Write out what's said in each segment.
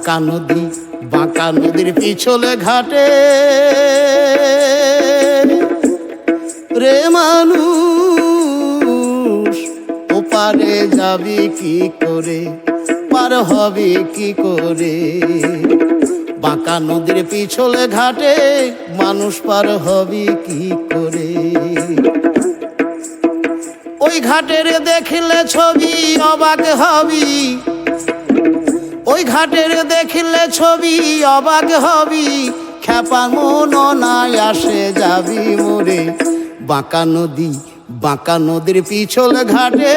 বাঁকা নদী, বাঁকা নদীর পিছলে ঘাটে। রে মানুষ, ওপারে যাবি কি করে? পার হবে কি করে? বাঁকা নদীর পিছলে ঘাটে, মানুষ পার হবে কি করে? ওই ঘাটের দেখিলে ছবি, অবাক হবি ওই ঘাটের দেখিলে ছবি অবাক হবি খেপা মন নাই আসে যাবি মোরে। বাঁকা নদী, বাঁকা নদীর পিছল ঘাটে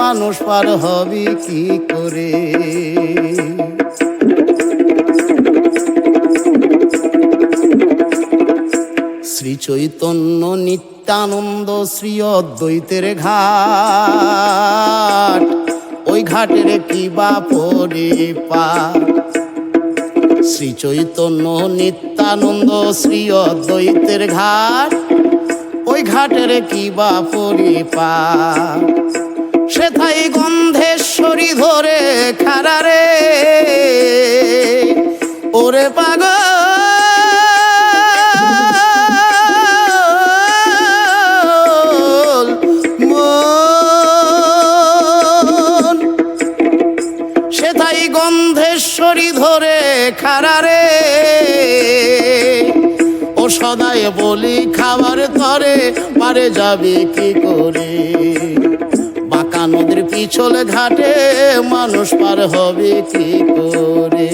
মানুষ পার হবি কি করে? শ্রী চৈতন্য নিত্যানন্দ শ্রী অদ্বৈতের ঘাট ওই ঘাটের কি বা পরিপাট শ্রী চৈতন্য নিত্যানন্দ শ্রী অদ্বৈতের ঘাট, ওই ঘাটের কি বা পরিপাট সেথাই গন্ধেশ্বরী ধরে খারারে, ওরে পাগল ধরে খারারে। ও সদায় বলি খাবার তরে, পারে যাবে কি করে? বাঁকা নদীর পিছলে ঘাটে মানুষ পার হবে কি করে?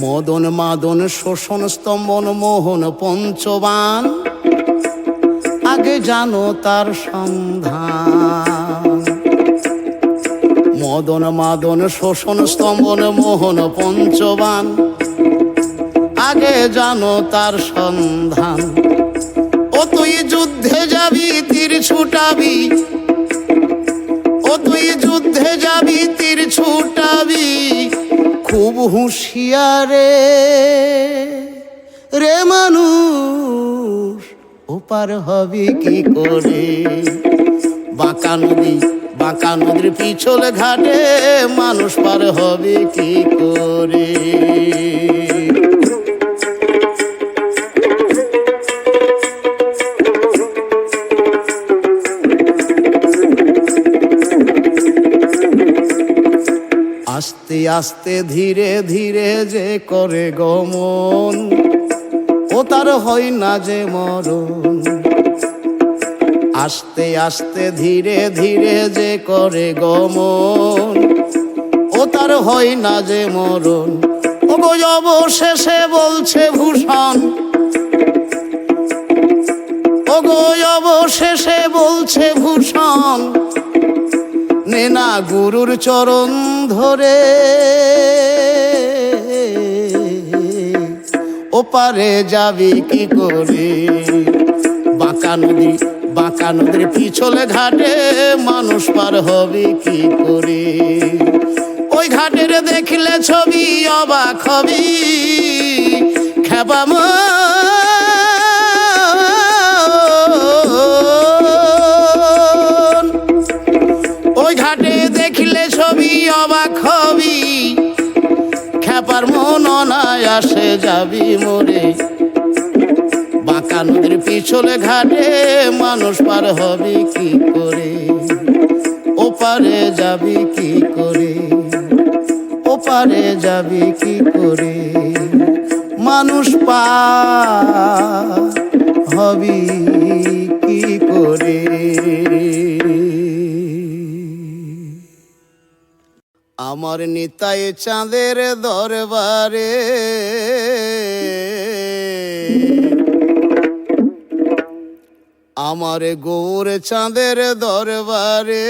মদন মাদন শোষণ স্তম্ভন মোহন পঞ্চবান। আগে জানো তার সন্ধান। মদন মাদন শোষণ স্তম্ভন মোহন পঞ্চবান। আগে জানো তার সন্ধান। ও তুই যুদ্ধে যাবি, তীর ছুটাবি। ও তুই যুদ্ধে যাবি, তীর ছুটাবি। খুব হুঁশিয়ারে রে মানুষ ওপার হবে কি করে? বাঁকা নদী, বাঁকা নদীর পিছলে ঘাটে মানুষ পার হবে কি করে? আস্তে আস্তে ধীরে ধীরে যে করে গমন, ও তার হয় না যে মরণ। আস্তে আস্তে ধীরে ধীরে যে করে গমন, ও তার হয় না যে মরণ। ও অবশেষে বলছে ভূষণ ও অবশেষে বলছে ভূষণ, নে না গুরুর চরণ ধরে। ওপারে যাবি কি করে? বাঁকা নদী বাঁকা নদীর পিছলে ঘাটে মানুষ পার হবে কি করে? ওই ঘাটের দেখলে ছবি অবাক হবি খেবা মন ওই ঘাটে ছবি খেপার মন নাই আসে যাবি মোরে। বাঁকা নদীর পিছলে ঘাটে মানুষ পার হবে কি করে? ওপারে যাবি কি করে? ওপারে যাবি কি করে? মানুষ পা হবি কি করে? আমার নিতাই চাঁদের দরবারে আমার গৌর চাঁদের দরবারে।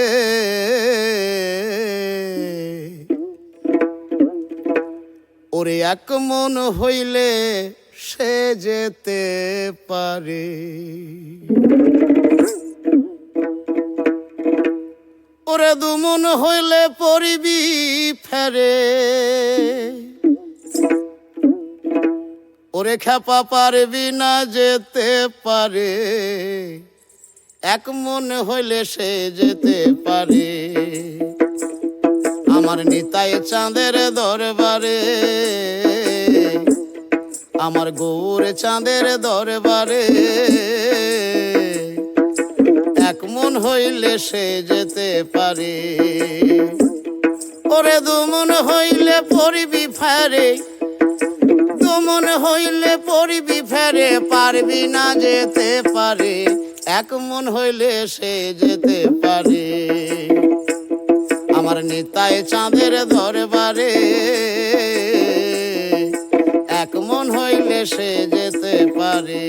ওরে এক মন হইলে সে যেতে পারে। ওরে দুমন হইলে পরিবি ফেরে। ওরে খেপা পারবি না যেতে পারে। এক মন হইলে সে যেতে পারে। আমার নিতাই চাঁদের দরবারে, আমার গৌর চাঁদের দরবারে। এক মন হইলে সে যেতে পারে। ওরে দুমন হইলে পড়বি ফেরে দুমন হইলে পড়বি ফেরে, পারবি না যেতে পারে। এক মন হইলে সে যেতে পারে। আমার নিতায় চাঁদের দরবারে, এক মন হইলে সে যেতে পারে।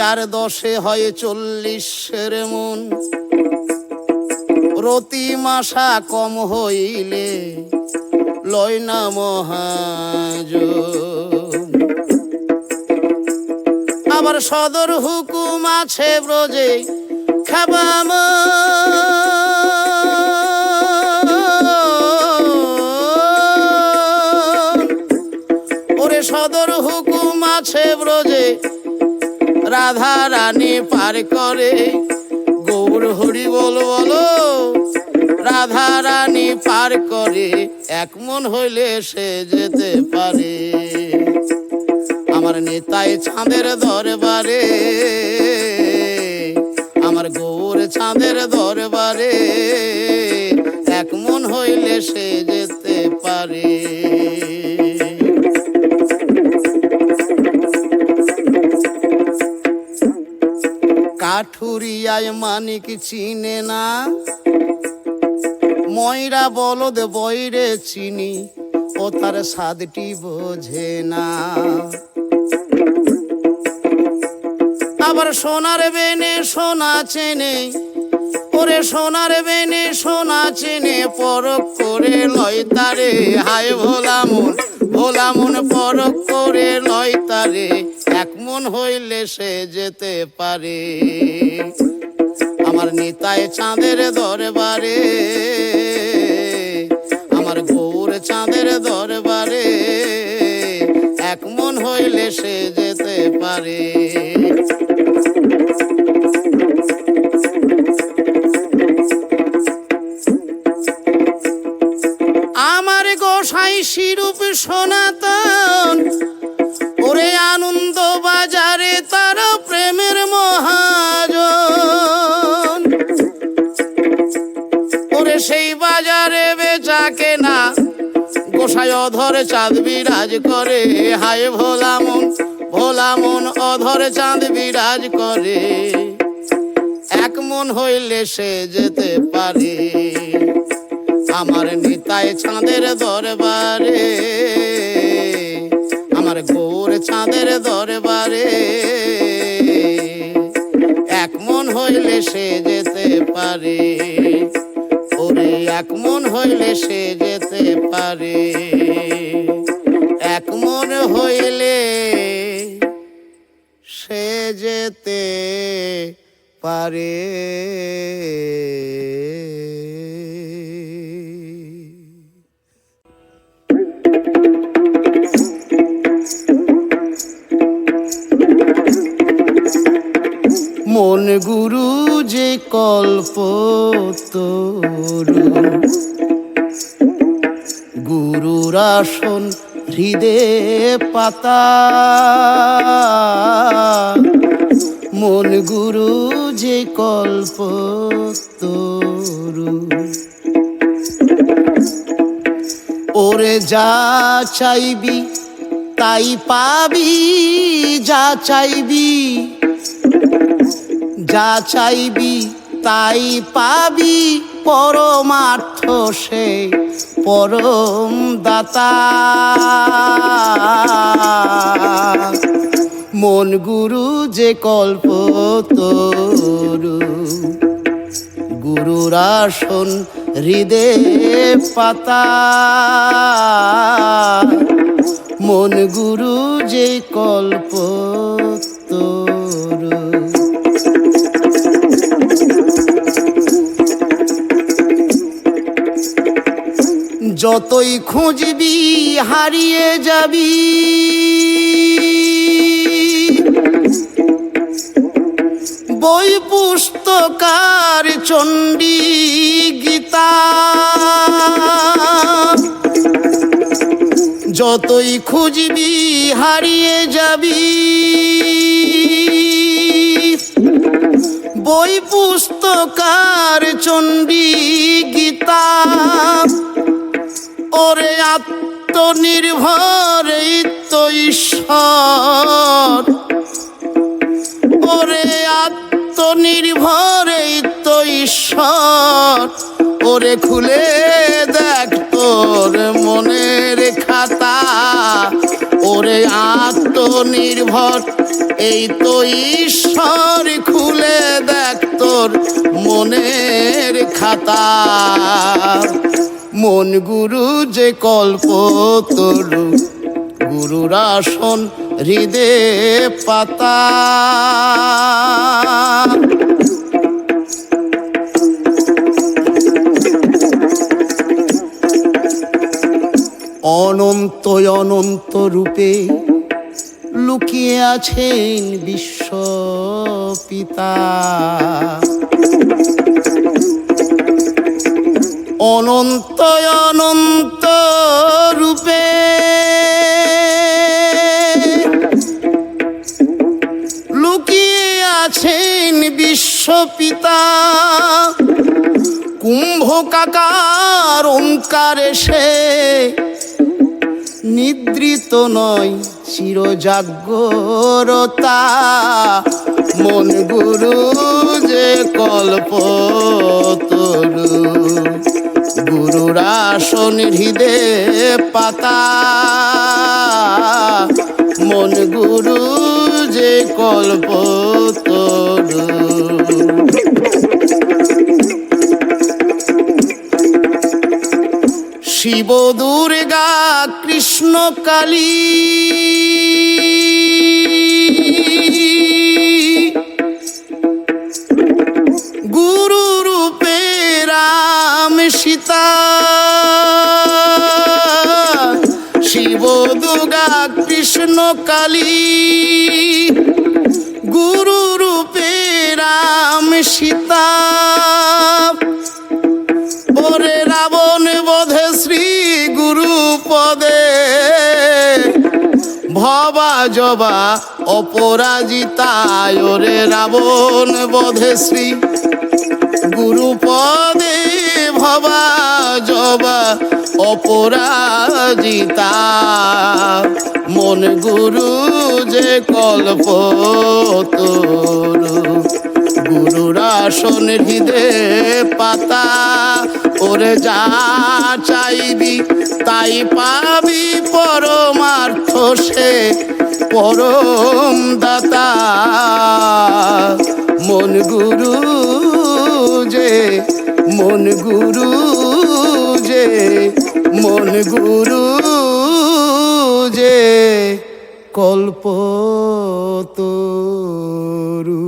চার দশে হয় চল্লিশের মন। রতি মাসা কম হইলে লয় না মহাজ আবার সদর হুকুম আছে ব্রজে, খাবাম। ওরে সদর হুকুম আছে ব্রজে রাধা রানী পার করে। গৌর হরি বল বলো রাধা রানী পার করে। এক মন হইলে সে যেতে পারে। আমার নেতাই চাঁদের দরবারে, আমার গৌর চাঁদের দরবারে। এক মন হইলে সে যেতে পারে। কাঠুরিয়ায় মানিক চিনে না। ময়রা বলদ বইরে চিনি, ও তার স্বাদটি বোঝে না। আবার সোনার বেনে সোনা চেনে, ওরে সোনার বেনে সোনা চেনে পরক করে লয় তারে। হায় ভোলা মন ভোলা মন পরক করে লয় তারে, এক মন হইলে সে যেতে পারে। আমার নিতায় চাঁদের দরবারে, আমার গৌর চাঁদের দরবারে, এক মন হইলে সে যেতে পারে। আমার গোসাই শিরূপ সনাতন অধরে চাঁদ বিরাজ করে। হায় ভোলা মন ভোলা মন, অধরে চাঁদ বিরাজ করে। এক মন হইলে সে যেতে পারে। আমার নিতায় চাঁদের দরবারে, আমার গৌর চাঁদের দরবারে। এক মন হইলে সে যেতে পারে। এক মন হইলে সে যেতে পারে। এক মন হইলে সে যেতে পারে। মন গুরু যে কল্প তরু গুরুর আসন হৃদে পাতা। মন গুরু যে কল্প তরু ওরে যা চাইবি, তাই পাবি, যা চাইবি। যা চাইবি তাই পাবি, পরমার্থ সে পরম দাতা। মন গুরু যে কল্প তরু, গুরুর আসন হৃদে পাতা। মন গুরু যে কল্প তরু যতই খুঁজবি হারিয়ে যাবি। বই পুস্তকার চণ্ডী গীতা। যতই খুঁজবি হারিয়ে যাবি। বই পুস্তকার চণ্ডী ওরে আত্মনির্ভর এই তো ঈশ্বর। ওরে আত্মনির্ভর এই তো ঈশ্বর। ওরে খুলে দেখ তোর মনের খাতা। ওরে আত্মনির্ভর এই তো ঈশ্বর, খুলে দেখ তোর মনের খাতা। মন গুরু যে কল্প তরু গুরুর আসন হৃদে পাতা। অনন্ত অনন্ত রূপে লুকিয়ে আছেন বিশ্ব পিতা। অনন্ত অনন্ত রূপে। লুকিয়ে আছেন বিশ্বপিতা কুম্ভ কাকার ওঙ্কারে সে নিদ্রিত নয় চিরজাগ্রতা। মন গুরু যে কল্প তরু গুরুর আসন হৃদে পাতা। মন গুরু যে কল্প তরু। রাম সীতা। ওরে রাবণ, বোধে শ্রী গুরু পদে। ভবা জবা অপরাজিতায়, ওরে রাবণ, বধে শ্রী গুরু পদে। ভবা জবা অপরাজিতা। মন গুরু যে কল্প গুরুর আসন হৃদে পাতা, ওরে যা চাইবি তাই পাবি পরমার্থ সে পরম দাতা মন গুরু যে, মন গুরু যে, মন গুরু যে, কল্প তরু।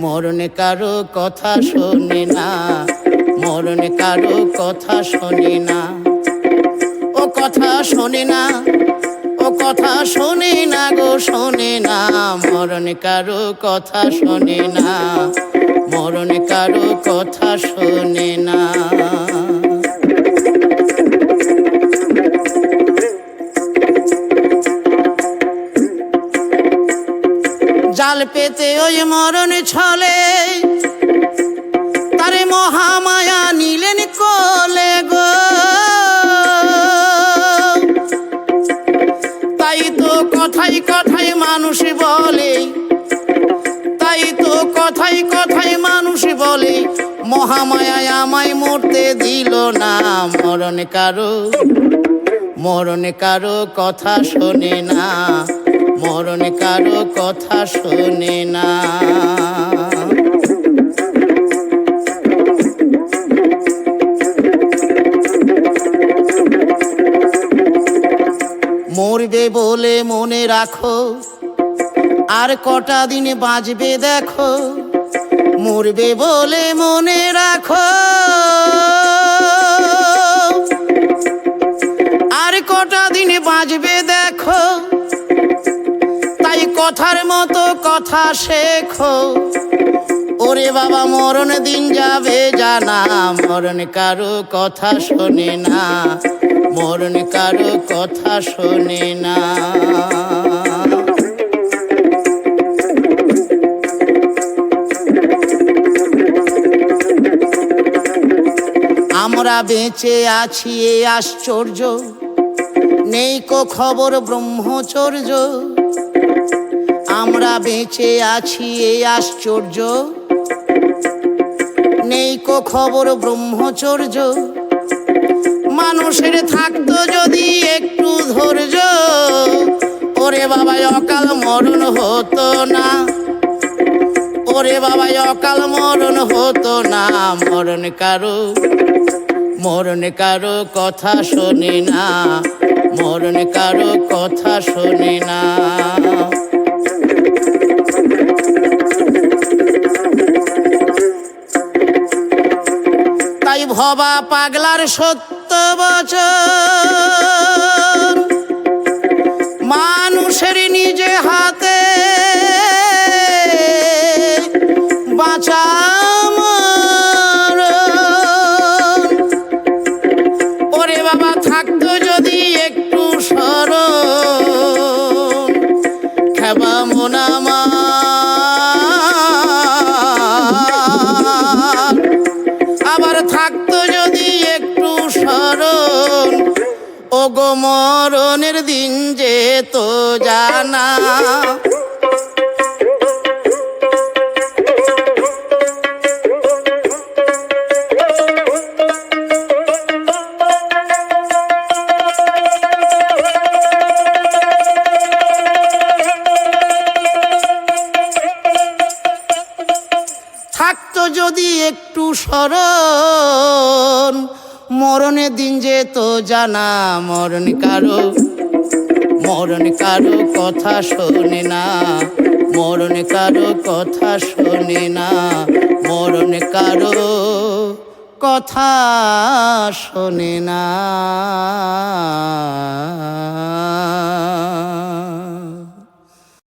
মরণে কারও কথা শোনে না, মরণে কারও কথা শোনে না। ও কথা শোনে না কথা শোনে না গো, শোনে না। মরণে কারও কথা শোনে না। মরণে কারও কথা শোনে না। জাল পেতে ওই মরণ ছলে, তারে মহামায়া কথাই কথাই মানুষ বলে। তাই তো কথাই কথাই মানুষ বলে। মহামায়ায় আমায় মরতে দিল না। মরণ কারও মরণ কারও কথা শোনে না। মরণ কারও কথা শোনে না। মরবে বলে মনে রাখো। আর কটা দিন বাঁচবে দেখো। মরবে বলে মনে রাখো। আর কটা দিন বাঁচবে দেখো। তাই কথার মতো কথা শেখো। ওরে বাবা, মরণ দিন যাবে জানা। মরণ কারও কথা শোনে না। মরণ কারও কথা শোনে না। আমরা বেঁচে আছি, এ আশ্চর্য। নেই কো খবর ব্রহ্মচর্য। আমরা বেঁচে আছি এই আশ্চর্য। নেই কো খবর ব্রহ্মচর্য। মানুষের থাকতো যদি একটু ধৈর্য, ওরে বাবা অকাল মরণ হতো না। ওরে বাবা অকাল মরণ হতো না। মরণ কারও মরণ কারও কথা শোনে না। মরণ কারও কথা শোনে না। তাই ভবা পাগলার সত্য বচন মানুষের নিজে হাতে বাঁচা মরণের দিন যে তো জানা। থাকতো যদি একটু স্মরণ মরণের দিন যে তো জানা, মরণ কারও মরণ কারও কথা শোনে না, মরণ কারও কথা শোনে না, মরণ কারও কথা শোনে না।